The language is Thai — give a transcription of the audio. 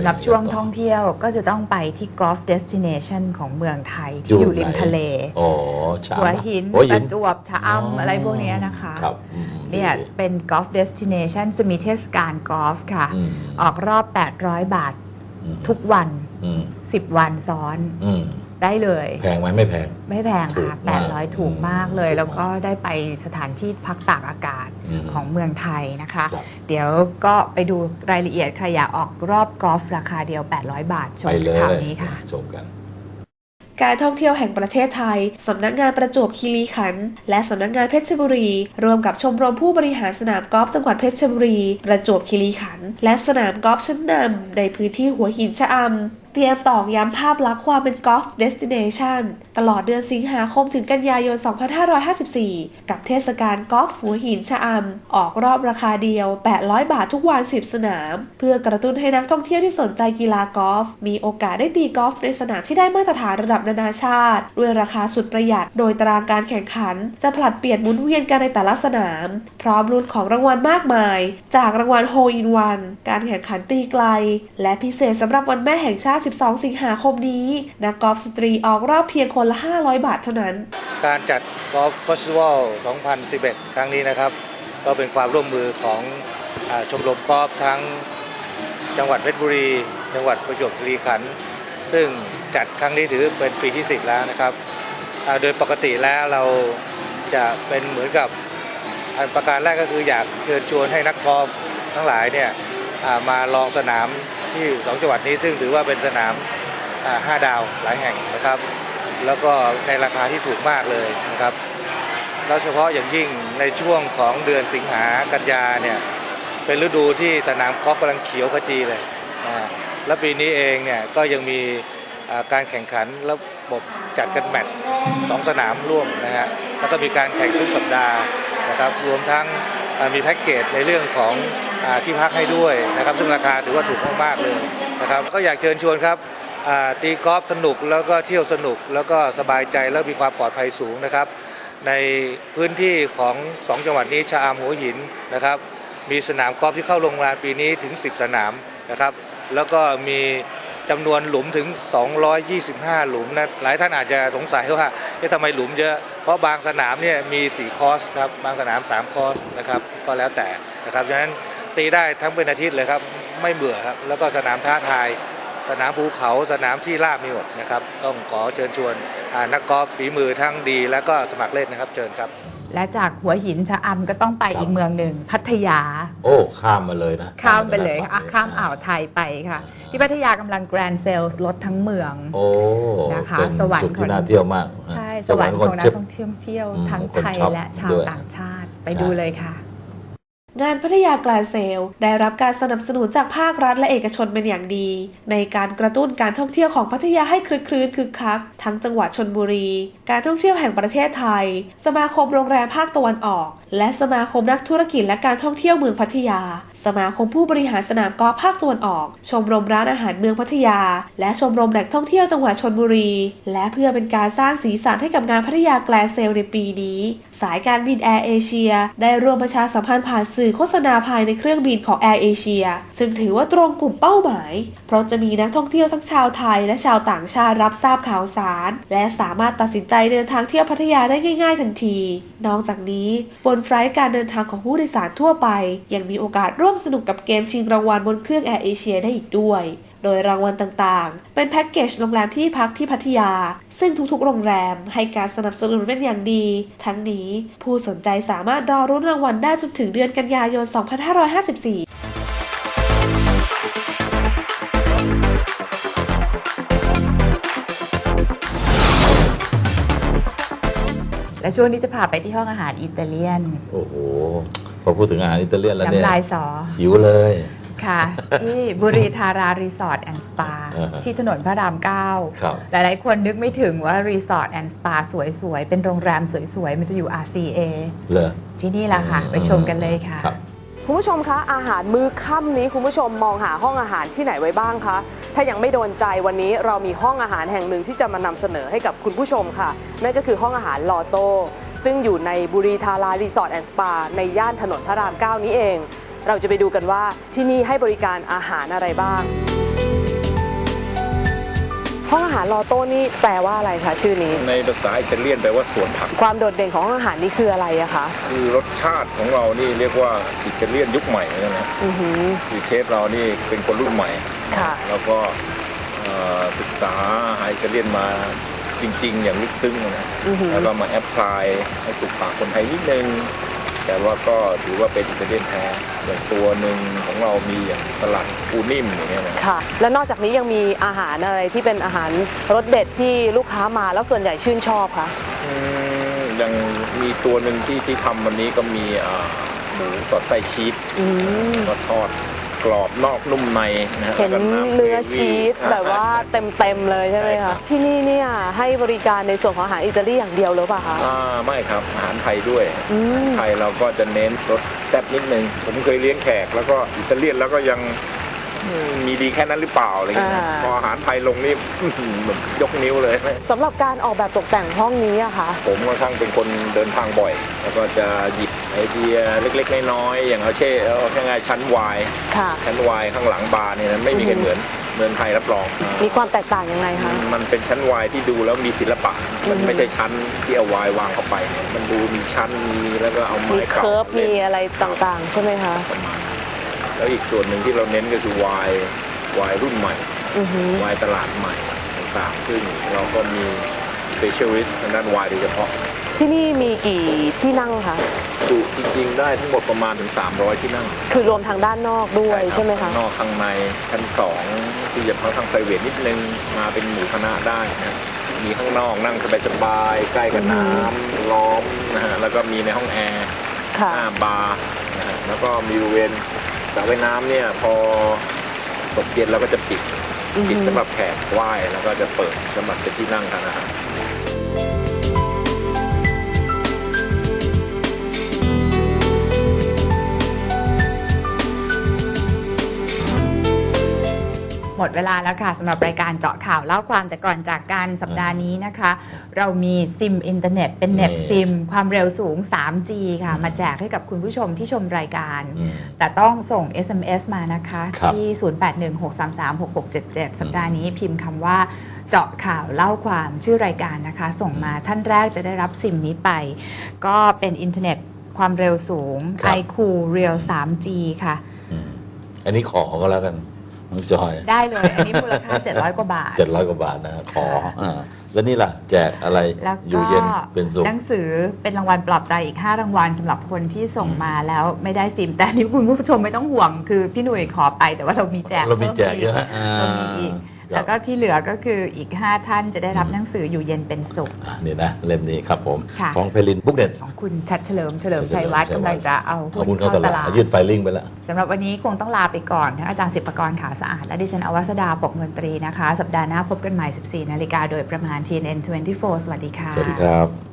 ำหรับช่วงท่องเที่ยวก็จะต้องไปที่ Golf Destination ของเมืองไทยที่อยู่ริมทะเลอ๋อชะอำหัวหินหัวปหินระจวบชะอำอะไรพวกเนี้ยนะคะครับอืมเนี่ยเป็น Golf Destination จะมีเทศกาลกอล์ฟค่ะอืมออกรอบ 800 บาทอืมทุกวันอืม10 วันซ้อนอืม ได้เลย แพงไหมไม่แพง ไม่แพงถูค่ะกมาก800 ถูกมากเลย ถูกมากแล้วก็ได้ไปสถานที่พักตากอากาศอืมของเมืองไทยนะคะ ครับเดี๋ยวก็ไปดูรายละเอียดใครอยากออกรอบกอล์ฟราคาเดียว 800 บาทชมไปเลยข่าวนี้ค่ะ ชมกัน การท่องเที่ยวแห่งประเทศไทย สำนักงานประจวบคีรีขันธ์และสำนักงานเพชรบุรีร่วมกับชมรมผู้บริหารสนามกอล์ฟจังหวัดเพชรบุรี ประจวบคีรีขันธ์และสนามกอล์ฟชั้นนำในพื้นที่หัวหินชะอำ เตรียมตอกย้ำภาพลักษณ์ความเป็นกอล์ฟเดสติเนชันตลอดเดือนสิงหาคมถึงกันยายน 2554 กับเทศกาลกอล์ฟหัวหินชะอำ ออกรอบราคาเดียว 800 บาททุกวัน 10 สนาม เพื่อกระตุ้นให้นักท่องเที่ยวที่สนใจกีฬากอล์ฟมีโอกาสได้ตีกอล์ฟในสนามที่ได้มาตรฐานระดับนานาชาติ ด้วยราคาสุดประหยัด โดยตารางการแข่งขัน จะผลัดเปลี่ยนหมุนเวียนกันในแต่ละสนาม พร้อมลุ้นของรางวัลมากมาย จากรางวัลโฮอินวันการแข่งขันตีไกล และพิเศษสำหรับวันแม่แห่งชาติ12 สิงหาคมนี้ นักกอล์ฟสตรีออกรอบเพียงคนละ 500 บาทเท่านั้น การจัดกอล์ฟเฟสติวัล 2011 ครั้งนี้นะครับ ก็เป็นความร่วมมือของอชมรมกอล์ฟทั้งจังหวัดเพชรบุรี จังหวัดประจวบคีรีขันธ์ซึ่งจัดครั้งนี้ถือเป็นปีที่ 10 แล้วนะครับ โดยปกติแล้วเราจะเป็นเหมือนกับอันประการแรกก็คืออยากเชิญชวนให้นักกอล์ฟทั้งหลายเนี่ยมาลองสนาม ที่สองจังหวัดนี้ซึ่งถือว่าเป็นสนามห้าดาวหลายแห่งนะครับ แล้วก็ในราคาที่ถูกมากเลยนะครับแล้วเฉพาะอย่างยิ่งในช่วงของเดือนสิงหากันยาเนี่ยเป็นฤดูที่สนามกอล์ฟกำลังเขียวขจีเลยนะและปีนี้เองเนี่ยก็ยังมีการแข่งขันระบบจัดกันแมตช์สองสนามร่วมนะฮะแล้วก็มีการแข่งทุกสัปดาห์นะครับรวมทั้ง มีแพ็กเกจในเรื่องของอที่พักให้ด้วยนะครับ ซึ่งราคาถือว่าถูกมากๆเลยนะครับก็อยากเชิญชวนครับตีกอล์ฟสนุกแล้วก็เที่ยวสนุกแล้วก็สบายใจแล้วมีความปลอดภัยสูงนะครับ ในพื้นที่ของ 2 จังหวัดนี้ชะอำหัวหินนะครับ มีสนามกอล์ฟที่เข้าลงรานปีนี้ถึง 10 สนามนะครับ แล้วก็มีจำนวนหลุมถึง 225 หลุมนะหลายท่านอาจจะสงสัยว่า เอ๊ะทำไมหลุมเยอะ เพราะบางสนามเนี่ยมี 4 คอร์สครับ บางสนาม 3 คอร์สนะครับ ก็แล้วแต่นะครับฉะนั้นตีได้ทั้งเป็นอาทิตย์เลยครับ ไม่เบื่อครับ แล้วก็สนามท้าทาย สนามภูเขา สนามที่ราบมีหมดนะครับ ต้องขอเชิญชวนอ่านักกอล์ฟฝีมือทั้งดี และก็สมัครเล่นนะครับ เชิญครับ และจากหัวหินชะอำก็ต้องไปครับอีกเมืองหนึ่งพัทยา โอ้ ข้ามมาเลยนะข้ามไปเลยฝั่งอะข้ามอ่าวไทยไปค่ะ ที่พัทยากำลังแกรนเซลส์ลดทั้งเมือง โอ้นะคะ เป็นสวรรค์จุดของที่น่าเที่ยวมาก ใช่ะ สวรรค์ของนักเจ็บท่องเที่ยวเที่ยวอืมทั้งคนไทยช็อปและชาวด้วยต่างชาติไปใช่ดูเลยค่ะ งานพัทยากลนเซล ได้รับการสนับสนุนจากภาครัฐและเอกชนเป็นอย่างดี ในการกระตุ้นการท่องเที่ยวของพัทยาให้คลึกครื้นคึกคัก ทั้งจังหวัดชนบุรี การท่องเที่ยวแห่งประเทศไทย สมาคมโรงแรมภาคตะวันออก และสมาคมนักธุรกิจและการท่องเที่ยวเมืองพัทยา สมาคมผู้บริหารสนามกอล์ฟภาคตะวันออก ชมรมร้านอาหารเมืองพัทยา และชมรมแหล่งท่องเที่ยวจังหวัดชนบุรี และเพื่อเป็นการสร้างสีสันให้กับงานพัทยากลนเซลในปีนี้ สายการบินแอร์เอเชีย ได้ร่วมประชาสัมพันธ์ผ่านสื่อื่อโฆษณาภายในเครื่องบินของแอร์เอเชียซึ่งถือว่าตรงกลุ่มเป้าหมาย เพราะจะมีนักท่องเที่ยวทั้งชาวไทยและชาวต่างชาติรับทราบข่าวสาร และสามารถตัดสินใจเดินทางเที่ยวพัทยาได้ง่าย ๆ ทันที นอกจากนี้บนไฟล์การเดินทางของผู้โดยสารทั่วไป ยังมีโอกาสร่วมสนุกกับเกมชิงรางวัลบนเครื่องแอร์เอเชียได้อีกด้วย โดยรางวัลต่างๆ เป็นแพ็กเกจโรงแรมที่พักที่พัทยา ซึ่งทุกๆ โรงแรมให้การสนับสนุนเป็นอย่างดี ทั้งนี้ผู้สนใจสามารถรอรุ้นรางวัลได้จนถึงเดือนกันยายน 2554และช่วงนี้จะพาไปที่ห้องอาหารอิตาเลียน โอ้โห พอพูดถึงอาหารอิตาเลียนแล้วเนี่ยน้ำลายสอหิวเลย ค่ะ ที่บุรีทารารีสอร์ทแอนด์สปาอ่าฮะ ที่ถนนพระรามครับ9หลายๆคนนึกไม่ถึงว่ารีสอร์ทแอนด์สปาสวย ๆ เป็นโรงแรมสวย ๆ มันจะอยู่ RCA เลยที่นี่แหละค่ะ ไปชมกันเลยค่ะ ครับ คุณผู้ชมคะอาหารมื้อค่ำนี้คุณผู้ชมมองหาห้องอาหารที่ไหนไว้บ้างคะ ถ้ายังไม่โดนใจวันนี้เรามีห้องอาหารแห่งหนึ่งที่จะมานำเสนอให้กับคุณผู้ชมค่ะ นั่นก็คือห้องอาหารลอโต้ซึ่งอยู่ในบุรีทารารีสอร์ทแอนด์สปาในย่านถนนพระราม 9 นี้เอง เราจะไปดูกันว่าที่นี่ให้บริการอาหารอะไรบ้าง ห้องอาหารลอโต้นี่แปลว่าอะไรคะชื่อนี้ ในภาษาอิตาเลียนแปลว่าสวนผัก ความโดดเด่นของห้องอาหารนี่คืออะไรอะคะคือรสชาติของเรานี่เรียกว่าอิตาเลียนยุคใหม่นะนะอือหือ คือเชฟเรานี่เป็นคนรุ่นใหม่ ค่ะ แล้วก็เอ่อศึกษาอาหารอิตาเลียนมาจริง ๆ อย่างลึกซึ้งนะ อือหือ แล้วก็มาแอพพลายให้ถูกปากคนไทยนิดนึง แต่ว่าก็ถือว่าเป็นอิตาเลียนแท้อย่างตัวหนึ่งของเรามีอย่างสลัดปูนิ่มอย่างเงี้ยนะค่ะ แล้วนอกจากนี้ยังมีอาหารอะไรที่เป็นอาหารรสเด็ดที่ลูกค้ามาแล้วส่วนใหญ่ชื่นชอบคะอืมยังมีตัวหนึ่งที่ที่ทำวันนี้ก็มีอ่าหมูสอดไส้ชีสอืม ก็ทอด กรอบนอกนุ่มในนะฮะเห็นแล้วก็ำเนื้อกรวี่ชีสอ่แบบว่าเต็มๆเลยใช่ไหมใช่ครัคะบ ที่นี่เนี่ยให้บริการในส่วนของอาหารอิตาลีอย่างเดียวหรือเปล่าคะ อ่าไม่ครับอาหารไทยด้วยอืมไทยเราก็จะเน้นรสแซ่บนิดนึงผมเคยเลี้ยงแขกแล้วก็อิตาเลียนแล้วก็ยังอื มมีดีแค่นั้นหรือเปล่าอะไรอย่างเงี้ยนะอ่าพออาหารไทยลงนี่อื้อหือแบบยกนิ้วเลยสำหรับการออกแบบตกแต่งห้องนี้อะคะผมค่อนข้างเป็นคนเดินทางบ่อย แล้วก็จะหยิบไอเดียเล็กๆน้อยๆอย่างเอาเช่เอาแค่ไงชั้นวายค่ะชั้นวายข้างหลังบาร์เนี่ยนะไม่มีใครเหมือนเมืองไทยรับรอง มีความแตกต่างยังไงคะ มันเป็นชั้นวายที่ดูแล้วมีศิลปะ มันอืมไม่ใช่ชั้นที่เอาวายวางเข้าไปเนี่ยมันดูมีชั้นมีแล้วก็เอาไม้มีเก่าเคิร์ฟล่มีนอะไรต่างๆ ใช่ไหมคะประมาณนั้น แล้วอีกส่วนหนึ่งที่เราเน้นก็คือวายวายรุ่นใหม่อือหือวายตลาดใหม่ต่างๆซึ่งเราก็มี specialist ทางด้านวายโดยเฉพาะ ที่นี่มีกี่ที่นั่งคะจุจริงๆ ได้ทั้งหมดประมาณถึง 300 ที่นั่ง คือรวมทางด้านนอกด้วยครับใช่ไหมคะข้างนอกข้างในชั้นสองที่จะพักทางไพรเวทนิดนึงมาเป็นหมู่คณะได้นะมีข้างนอกนั่งสบายๆใกล้กับน้ำล้อมนะฮะแล้วก็มีในห้องแอร์ค่ะหน้าบาร์นะฮะแล้วก็มีบริเวณ สระว่ายน้ำเนี่ยพอตกเย็นเราก็จะปิดอือฮึปิดสำหรับแขกไหว้แล้วก็จะเปิดสำหรับเป็นที่นั่งทานอาหาร หมดเวลาแล้วค่ะสำหรับรายการเจาะข่าวเล่าความแต่ก่อนจากการสัปดาห์นี้นะคะ เรามีซิมอินเทอร์เน็ตเป็นเน็ตนี่ซิม ความเร็วสูง 3G ค่ะอืมมาแจกให้กับคุณผู้ชมที่ชมรายการอืมแต่ต้องส่ง SMS มานะคะครับที่ 0816336677 สัปดาห์นี้พิมพ์คำว่าเจาะข่าวเล่าความชื่อรายการนะคะ ส่งมาท่านแรกจะได้รับซิมนี้ไป ก็เป็นอินเทอร์เน็ตความเร็วสูงครับ iQOO Real 3G ค่ะอืมอันนี้ขอก็แล้วกัน น้องจอยได้เลย อันนี้มูลค่า 700 กว่าบาทเจ็ดร้อยกว่าบาทนะขออ่าแล้วนี่ล่ะ แจกอะไรแล้วอยู่ก็เย็นเป็นสุขหนังสือเป็นรางวัลปลอบใจอีก 5 รางวัลสำหรับคนที่ส่งมาแล้วไม่ได้ซิม แต่อันนี้คุณผู้ชมไม่ต้องห่วง คือพี่หนุ่ยขอไปแต่ว่าเรามีแจกเรามีแจกพิ่เยอะอ่าเรามีอีกครับ แล้วก็ที่เหลือก็คืออีก 5 ท่านจะได้รับหนังสืออยู่เย็นเป็นสุขอะนี่นะเล่มนี้ครับผมค่ะของเพลินบุ๊กเน็ตของคุณชัดเฉลิมเฉลิมชัยวัฒน์ชัยวัฒน์กำลังจะเอาเอาหุ้หุ้นนเข้าเข้าตตลาลาดดยื่นไฟลิ่งไปแล้วสำหรับวันนี้คงต้องลาไปก่อนทั้งอาจารย์สิบประกรขาวสะอาด และดิฉันอวัสดาปกมนตรีนะคะ สัปดาห์หน้าพบกันใหม่ 14 นาฬิกาโดยประมาณ TNN 24 สวัสดีค่ะ สวัสดีครับ